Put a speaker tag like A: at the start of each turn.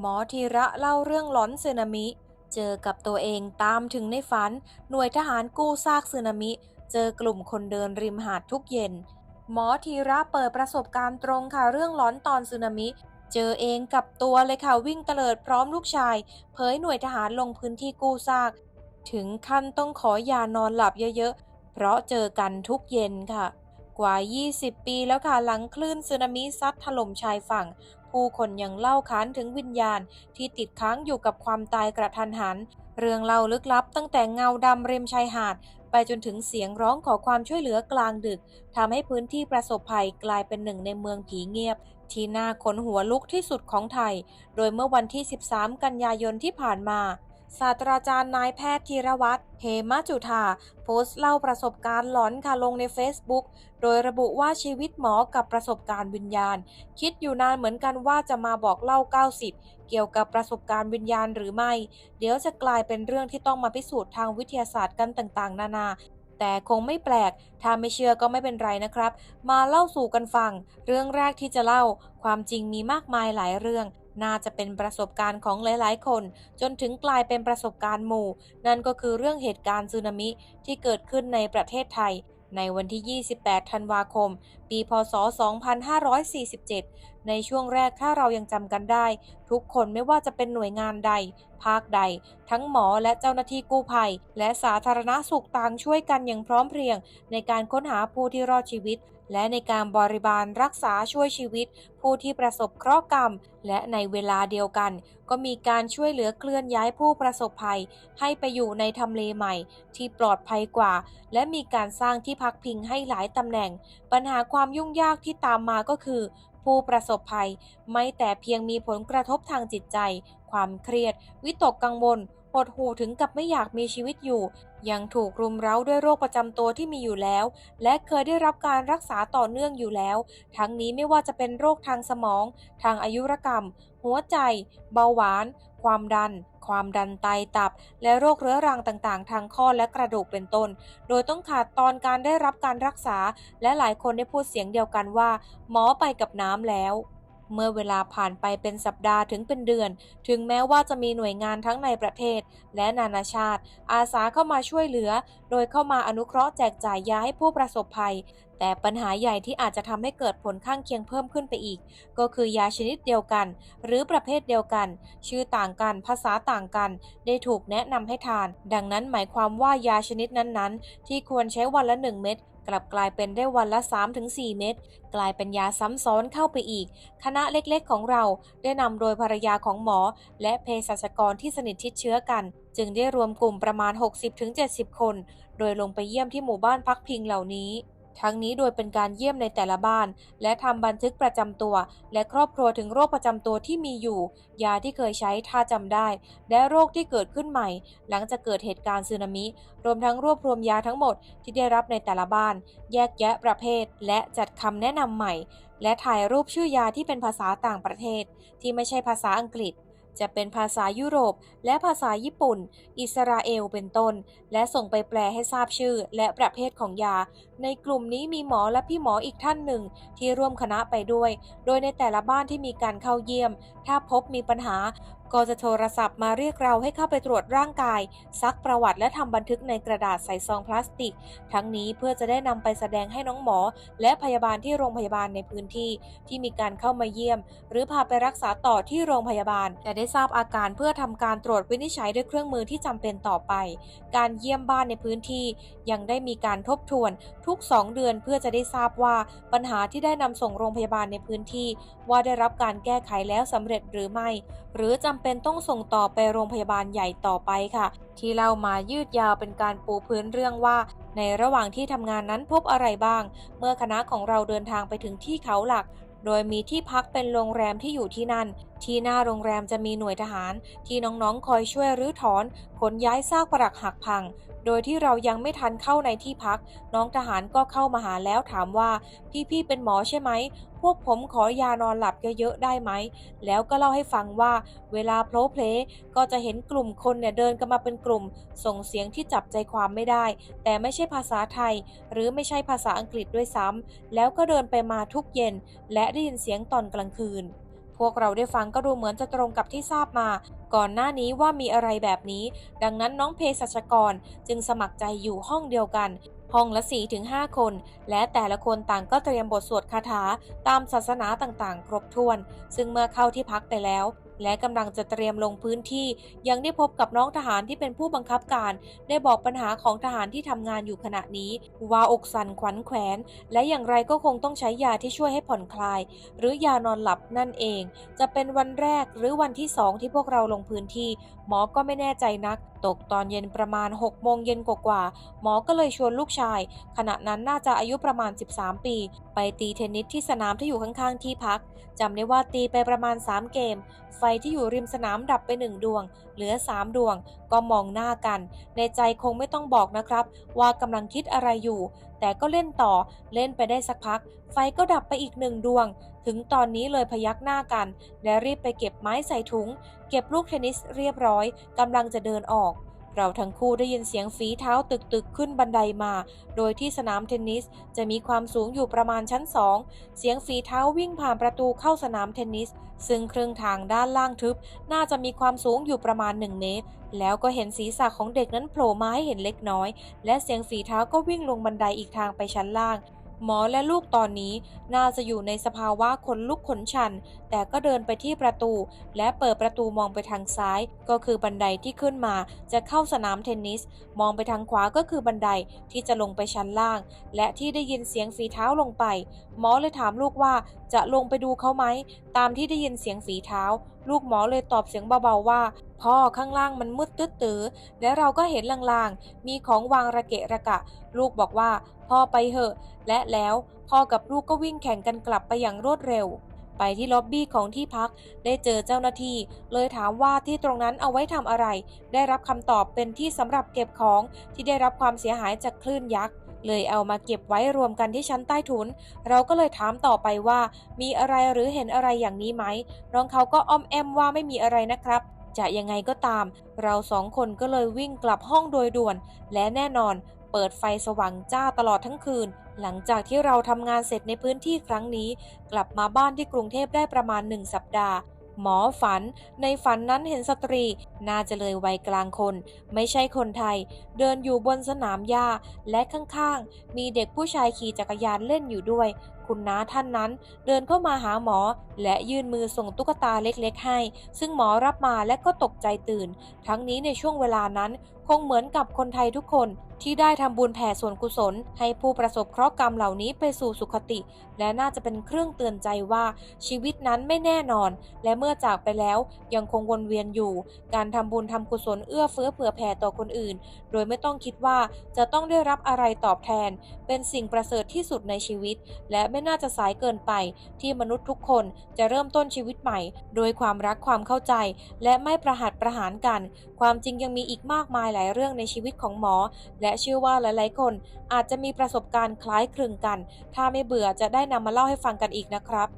A: หมอธีระเล่าเรื่องหลอนสึนามิ เจอกับตัวเองตามถึงในฝัน หน่วยทหารกู้ซากสึนามิ เจอกลุ่มคนเดินริมหาดทุกเย็น หมอธีระเปิดประสบการณ์ตรงค่ะเรื่องหลอนตอนสึนามิ เจอเองกับตัวเลยค่ะวิ่งเตลิดพร้อมลูกชาย เผยหน่วยทหารลงพื้นที่กู้ซาก ถึงขั้นต้องขอยานอนหลับเยอะๆ เพราะเจอกันทุกเย็นค่ะกว่า 20 ปีแล้วค่ะ หลังคลื่นสึนามิซัดถล่มชายฝั่ง ผู้คนยังเล่าขานถึงวิญญาณที่ติดค้างอยู่กับความตายกระทันหัน เรื่องเล่าลึกลับตั้งแต่เงาดำริมชายหาด ไปจนถึงเสียงร้องขอความช่วยเหลือกลางดึกทำให้พื้นที่ประสบภัยกลายเป็นหนึ่งในเมืองผีเงียบ ที่น่าขนหัวลุกที่สุดของไทย โดยเมื่อวันที่ 13 กันยายนที่ผ่านมา ศาสตราจารย์นายแพทย์ธีรวัตรเหมจุธาโพสต์เล่าประสบการณ์หลอนค่ะลงใน Facebook โดยระบุว่าชีวิตหมอกับประสบการณ์วิญญาณ คิดอยู่นานเหมือนกันว่าจะมาบอกเล่า 90 เกี่ยวกับประสบการณ์วิญญาณหรือไม่ เดี๋ยวจะกลายเป็นเรื่องที่ต้องมาพิสูจน์ทางวิทยาศาสตร์กันต่างๆ นานาแต่คงไม่แปลก ถ้าไม่เชื่อก็ไม่เป็นไรนะครับ มาเล่าสู่กันฟัง เรื่องแรกที่จะเล่า ความจริงมีมากมายหลายเรื่อง น่าจะเป็นประสบการณ์ของหลาย ๆ คน จนถึงกลายเป็นประสบการณ์หมู่ นั่นก็คือเรื่องเหตุการณ์สึนามิที่เกิดขึ้นในประเทศไทย ในวันที่ 28 ธันวาคม ปี พศ 2547 ในช่วงแรกถ้าเรายังจำกันได้ ทุกคนไม่ว่าจะเป็นหน่วยงานใด ภาคใด ทั้งหมอและเจ้าหน้าที่กู้ภัย และสาธารณสุขต่างช่วยกันอย่างพร้อมเพรียง ในการค้นหาผู้ที่รอดชีวิต และในการบริบาลรักษาช่วยชีวิต ผู้ที่ประสบเคราะห์กรรม และในเวลาเดียวกัน ก็มีการช่วยเหลือเคลื่อนย้ายผู้ประสบภัย ให้ไปอยู่ในทำเลใหม่ ที่ปลอดภัยกว่า และมีการสร้างที่พักพิงให้หลายตำแหน่ง ปัญหาความยุ่งยากที่ตามมาก็คือ ผู้ประสบภัย ไม่แต่เพียงมีผลกระทบทางจิตใจ ความเครียด วิตกกังวลหดหู่ถึงกับไม่อยากมีชีวิตอยู่ ยังถูกรุมเร้าด้วยโรคประจำตัวที่มีอยู่แล้ว และเคยได้รับการรักษาต่อเนื่องอยู่แล้ว ทั้งนี้ไม่ว่าจะเป็นโรคทางสมอง ทางอายุรกรรม หัวใจ เบาหวาน ความดัน ความดันไตตับ และโรคเรื้อรังต่างๆ ทางข้อและกระดูกเป็นต้น โดยต้องขาดตอนการได้รับการรักษา และหลายคนได้พูดเสียงเดียวกันว่า หมอไปกับน้ำแล้ว เมื่อเวลาผ่านไปเป็นสัปดาห์ถึงเป็นเดือน ถึงแม้ว่าจะมีหน่วยงานทั้งในประเทศ และนานาชาติ อาสาเข้ามาช่วยเหลือ โดยเข้ามาอนุเคราะห์แจกจ่ายยาให้ผู้ประสบภัย แต่ปัญหาใหญ่ที่อาจจะทำให้เกิดผลข้างเคียงเพิ่มขึ้นไปอีก ก็คือยาชนิดเดียวกัน หรือประเภทเดียวกัน ชื่อต่างกัน ภาษาต่างกัน ได้ถูกแนะนำให้ทาน ดังนั้นหมายความว่ายาชนิดนั้นๆ ที่ควรใช้วันละ 1 เม็ด กลับกลายเป็นได้วันละ 3-4 เม็ดกลายเป็นยาซ้ำซ้อนเข้าไปอีก คณะเล็กๆของเราได้นำโดยภรรยาของหมอ และเภสัชกรที่สนิทชิดเชื้อกัน จึงได้รวมกลุ่มประมาณ 60-70 คน โดยลงไปเยี่ยมที่หมู่บ้านพักพิงเหล่านี้ ทั้งนี้โดยเป็นการเยี่ยมในแต่ละบ้าน และทำบันทึกประจำตัว และครอบครัวถึงโรคประจำตัวที่มีอยู่ ยาที่เคยใช้ถ้าจำได้ และโรคที่เกิดขึ้นใหม่ หลังจากเกิดเหตุการณ์สึนามิ รวมทั้งรวบรวมยาทั้งหมดที่ได้รับในแต่ละบ้าน แยกแยะประเภท และจัดคำแนะนำใหม่ และถ่ายรูปชื่อยาที่เป็นภาษาต่างประเทศ ที่ไม่ใช่ภาษาอังกฤษ จะเป็นภาษายุโรป และภาษาญี่ปุ่น อิสราเอลเป็นต้น และส่งไปแปลให้ทราบชื่อ และประเภทของยา ในกลุ่มนี้มีหมอและพี่หมออีกท่านหนึ่ง ที่ร่วมคณะไปด้วย โดยในแต่ละบ้านที่มีการเข้าเยี่ยม ถ้าพบมีปัญหาก็จะโทรศัพท์มาเรียกเราให้เข้าไปตรวจร่างกาย ซักประวัติและทำบันทึกในกระดาษใส่ซองพลาสติก ทั้งนี้เพื่อจะได้นำไปแสดงให้น้องหมอ และพยาบาลที่โรงพยาบาลในพื้นที่ ที่มีการเข้ามาเยี่ยม หรือพาไปรักษาต่อที่โรงพยาบาลจะได้ทราบอาการเพื่อทำการตรวจวินิจฉัยด้วยเครื่องมือที่จำเป็นต่อไป การเยี่ยมบ้านในพื้นที่ ยังได้มีการทบทวนทุก 2 เดือนเพื่อจะได้ทราบว่าปัญหาที่ได้นำส่งโรงพยาบาลในพื้นที่ ว่าได้รับการแก้ไขแล้วสำเร็จหรือไม่ หรือจำเป็นต้องส่งต่อไปโรงพยาบาลใหญ่ต่อไปค่ะ ที่เล่ามายืดยาวเป็นการปูพื้นเรื่องว่า ในระหว่างที่ทำงานนั้นพบอะไรบ้าง เมื่อคณะของเราเดินทางไปถึงที่เขาหลัก โดยมีที่พักเป็นโรงแรมที่อยู่ที่นั่น ที่หน้าโรงแรมจะมีหน่วยทหาร ที่น้องๆคอยช่วยรื้อถอนขนย้ายซากปรักหักพัง โดยที่เรายังไม่ทันเข้าในที่พัก น้องทหารก็เข้ามาหาแล้วถามว่า พี่ๆเป็นหมอใช่ไหม พวกผมขอยานอนหลับเยอะๆได้ไหม แล้วก็เล่าให้ฟังว่า เวลาโพลเพลก็จะเห็นกลุ่มคนเนี่ยเดินกันมาเป็นกลุ่ม ส่งเสียงที่จับใจความไม่ได้ แต่ไม่ใช่ภาษาไทย หรือไม่ใช่ภาษาอังกฤษด้วยซ้ำแล้วก็เดินไปมาทุกเย็น และได้ยินเสียงตอนกลางคืน พวกเราได้ฟังก็ดูเหมือนจะตรงกับที่ทราบมา ก่อนหน้านี้ว่ามีอะไรแบบนี้ ดังนั้นน้องเภสัชกรจึงสมัครใจอยู่ห้องเดียวกัน ห้องละ4-5คน และแต่ละคนต่างก็เตรียมบทสวดคาถาตามศาสนาต่างๆ ครบถ้วน ซึ่งเมื่อเข้าที่พักไปแล้ว และกำลังจะเตรียมลงพื้นที่ยังได้พบกับน้องทหารที่เป็นผู้บังคับการ ได้บอกปัญหาของทหารที่ทำงานอยู่ขณะนี้ ว่าอกสั่นขวัญแขวน และอย่างไรก็คงต้องใช้ยาที่ช่วยให้ผ่อนคลาย หรือยานอนหลับนั่นเอง จะเป็นวันแรกหรือวันที่สองที่พวกเราลงพื้นที่ หมอก็ไม่แน่ใจนัก ตกตอนเย็นประมาณ6โมงเย็นกว่าๆหมอก็เลยชวนลูกชาย ขณะนั้นน่าจะอายุประมาณ 13 ปี ไปตีเทนนิสที่สนามที่อยู่ข้างๆที่พักจำได้ว่าตีไปประมาณ 3 เกม ไฟที่อยู่ริมสนามดับไปหนึ่งดวง เหลือ 3 ดวง ก็มองหน้ากัน ในใจคงไม่ต้องบอกนะครับ ว่ากำลังคิดอะไรอยู่แต่ก็เล่นต่อเล่นไปได้สักพัก ไฟก็ดับไปอีกหนึ่งดวง ถึงตอนนี้เลยพยักหน้ากัน และรีบไปเก็บไม้ใส่ถุง เก็บลูกเทนนิสเรียบร้อยกำลังจะเดินออก เราทั้งคู่ได้ยินเสียงฝีเท้าตึกๆขึ้นบันไดมา โดยที่สนามเทนนิสจะมีความสูงอยู่ประมาณชั้นสอง เสียงฝีเท้าวิ่งผ่านประตูเข้าสนามเทนนิส ซึ่งครึ่งทางด้านล่างทึบ น่าจะมีความสูงอยู่ประมาณ 1 เมตร แล้วก็เห็นศีรษะของเด็กนั้นโผล่มาให้เห็นเล็กน้อย และเสียงฝีเท้าก็วิ่งลงบันไดอีกทางไปชั้นล่าง หมอและลูกตอนนี้น่าจะอยู่ในสภาวะขนลุกขนชัน แต่ก็เดินไปที่ประตู และเปิดประตูมองไปทางซ้าย ก็คือบันไดที่ขึ้นมา จะเข้าสนามเทนนิส มองไปทางขวาก็คือบันไดที่จะลงไปชั้นล่าง และที่ได้ยินเสียงฝีเท้าลงไป หมอเลยถามลูกว่าจะลงไปดูเขาไหม ตามที่ได้ยินเสียงฝีเท้า ลูกหมอเลยตอบเสียงเบาๆว่าพ่อข้างล่างมันมืดตึ๊ดตือและเราก็เห็นลางๆ มีของวางระเกะระกะ ลูกบอกว่า พ่อไปเหอะ และแล้วพ่อกับลูกก็วิ่งแข่งกันกลับไปอย่างรวดเร็ว ไปที่ล็อบบี้ของที่พักได้เจอเจ้าหน้าที่ เลยถามว่าที่ตรงนั้นเอาไว้ทำอะไร ได้รับคำตอบเป็นที่สำหรับเก็บของที่ได้รับความเสียหายจากคลื่นยักษ์เลยเอามาเก็บไว้รวมกันที่ชั้นใต้ถุน เราก็เลยถามต่อไปว่า มีอะไรหรือเห็นอะไรอย่างนี้ไหม น้องเขาก็อ้อมแอมว่าไม่มีอะไรนะครับ จะยังไงก็ตาม เราสองคนก็เลยวิ่งกลับห้องโดยด่วน และแน่นอนเปิดไฟสว่างจ้าตลอดทั้งคืน หลังจากที่เราทำงานเสร็จในพื้นที่ครั้งนี้ กลับมาบ้านที่กรุงเทพได้ประมาณหนึ่งสัปดาห์ หมอฝัน ในฝันนั้นเห็นสตรีน่าจะเลยวัยกลางคน ไม่ใช่คนไทย เดินอยู่บนสนามหญ้าและข้างๆ มีเด็กผู้ชายขี่จักรยานเล่นอยู่ด้วย คุณน้าท่านนั้น เดินเข้ามาหาหมอ และยื่นมือส่งตุ๊กตาเล็กๆ ให้ ซึ่งหมอรับมาและก็ตกใจตื่น ทั้งนี้ในช่วงเวลานั้น คงเหมือนกับคนไทยทุกคนที่ได้ทำบุญแผ่ส่วนกุศล ให้ผู้ประสบเคราะห์กรรมเหล่านี้ไปสู่สุคติ และน่าจะเป็นเครื่องเตือนใจว่าชีวิตนั้นไม่แน่นอน และเมื่อจากไปแล้วยังคงวนเวียนอยู่ การการทำบุญทำกุศลเอื้อเฟื้อเผื่อแผ่ต่อคนอื่น โดยไม่ต้องคิดว่าจะต้องได้รับอะไรตอบแทน เป็นสิ่งประเสริฐที่สุดในชีวิต และไม่น่าจะสายเกินไป ที่มนุษย์ทุกคนจะเริ่มต้นชีวิตใหม่ โดยความรักความเข้าใจ และไม่ประหัดประหารกัน ความจริงยังมีอีกมากมายหลายเรื่องในชีวิตของหมอ และเชื่อว่าหลายๆ คนอาจจะมีประสบการณ์คล้ายคลึงกัน ถ้าไม่เบื่อจะได้นำมาเล่าให้ฟังกันอีกนะครับ